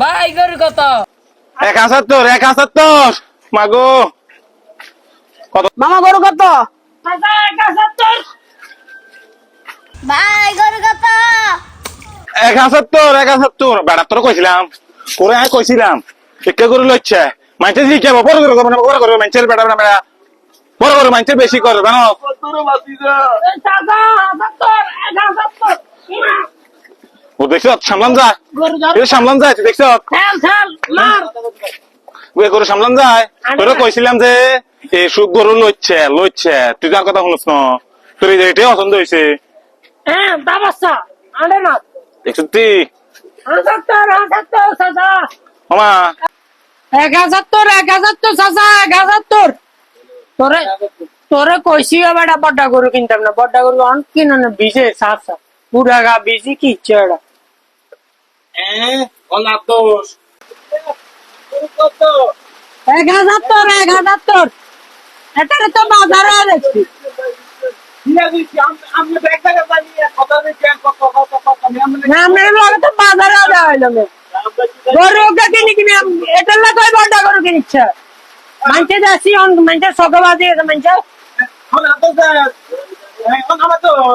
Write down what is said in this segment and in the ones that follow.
ভাই গরু কত এক হাজার তোর এক হাজার তোর মাগো মামা গরু কত? ভাই গরু কত? এক হাজার এক হাজার বেড়া তোর কইছিলাম। করে কইছিলাম। মাইছে জি বড় করে করবে বড় করে মাইছের বেড়া বেড়া বেড়া। বড় করে মাইছে বেশি করবে না ও দেখছ? সামলান যা গরু ধর। এটা সামলান যায় তুই দেখছ? খেল খেল মার। ওই করে সামলান যায়। তোরা কইছিলাম যে এই সুখ গরু লইছে লইছে তুই তার কথা শুনছ না। তোর এই যে এটাই পছন্দ হয়েছে হ্যাঁ দাবাসা আরে না। দেখছ তুই আটাত্তর আটাত্তর সাজা। মামা এক হাজার তোর এক হাজার তোর সাজা এক হাজার তোর তোরে তোরে কইছি বেটা বড্ডা গরু কিনতাম না। বড্ডা গরু অনেক কিনে বিজে সাত সাত পুরা গা বিজি কি ইচ্ছে এটা এক হাজার এক হাজার এটারে তো বাজারে দেখছি না আমি লগে তো বাজারে দেওয়া হইল গরু কিনি কিনি এটার কই বড্ডা গরু কিনিচ্ছে মানছে যাচ্ছি মানছে সকে বাজি মানছে এক হাজার তোর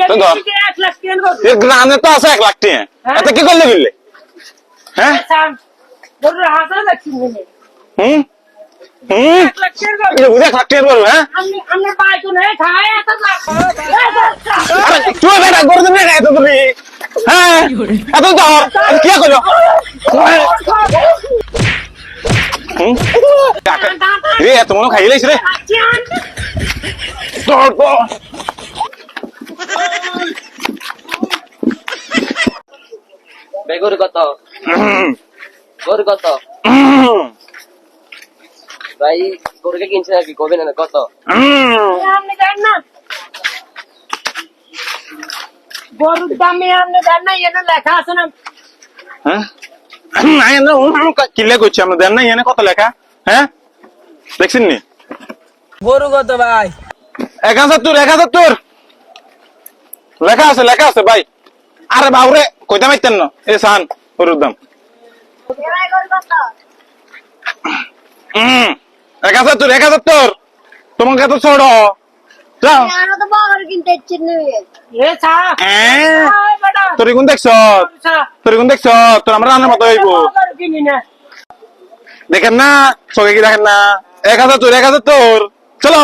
করু এটা বুঝে এক লাখ টাকা হ্যাঁ। আরে তুই বেটা গরু দিবি এত তুমি হ্যাঁ? এত কি করল? হুম? রে এত মনে খাই রে। ধর। তো গরু কত? গরু কত? ভাই গরুকে কিনছে নাকি? কবে না কত? আপনি জানেন না। গরুর দামে আপনি জানেন না এখানে লেখা আছে না। হ্যাঁ? কিলে করছি আমরা দেন না এনে কত লেখা? হ্যাঁ? দেখছেন নি? গরু কত ভাই? এক হাজার তোর এক হাজার তোর। লেখা আছে লেখা আছে ভাই। আরে বাবুরে কইতে পারতেন না? এ সান ওর দাম। হুম এক হাজার তোর এক হাজার তোর। তোমাকে তো ছোড়ো যাও আমরা তো বড় কিনতে ইচ্ছে নেই এ ছা হ্যাঁ তোর কোন দেখছ? ছা তোর কোন দেখছ? তোর আমরা রান্নার মতো হইব। দেখেন না চোখে কি দেখেন না? এক হাজার তোর এক হাজার তোর। চলো।